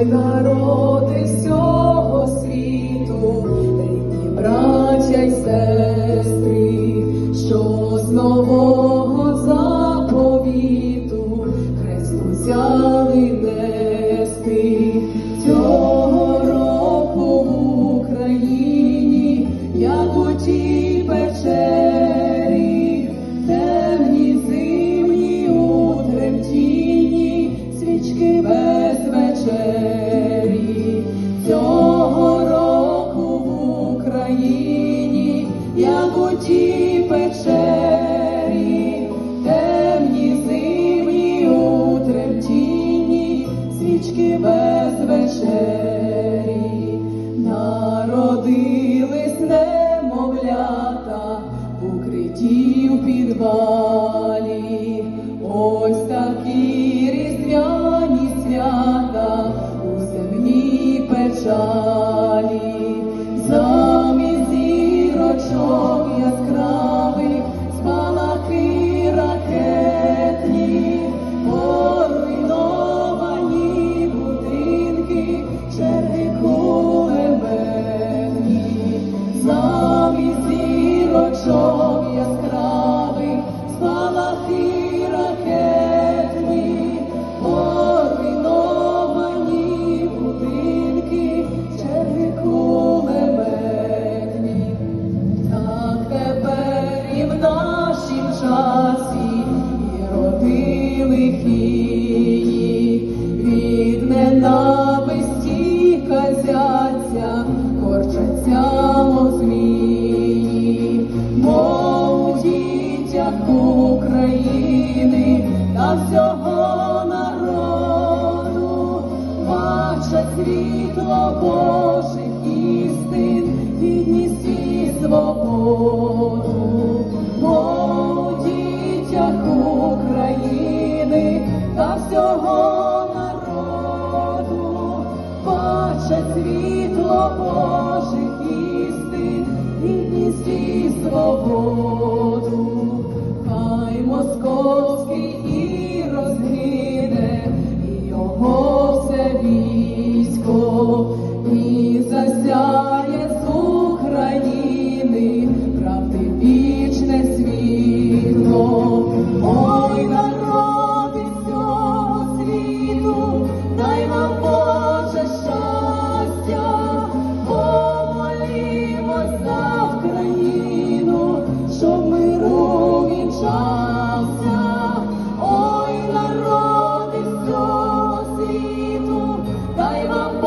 Ой, народи всього світу, рідні браття й сестри, що з нового заповіту Хресту взяли свічки без вечері, народились немовлята в підвалі, ось такі різдвяні свята у земній печалі, часі і роди лихії, від ненависті казяться, корчаться змії, мов у дітях України та всього народу, бачать світло Божих істин, гідність і свободу, та всього народу, баче світло Божих істин, гідність і свободу, хай московський і розгине, і його все військо, всього світу, дай вам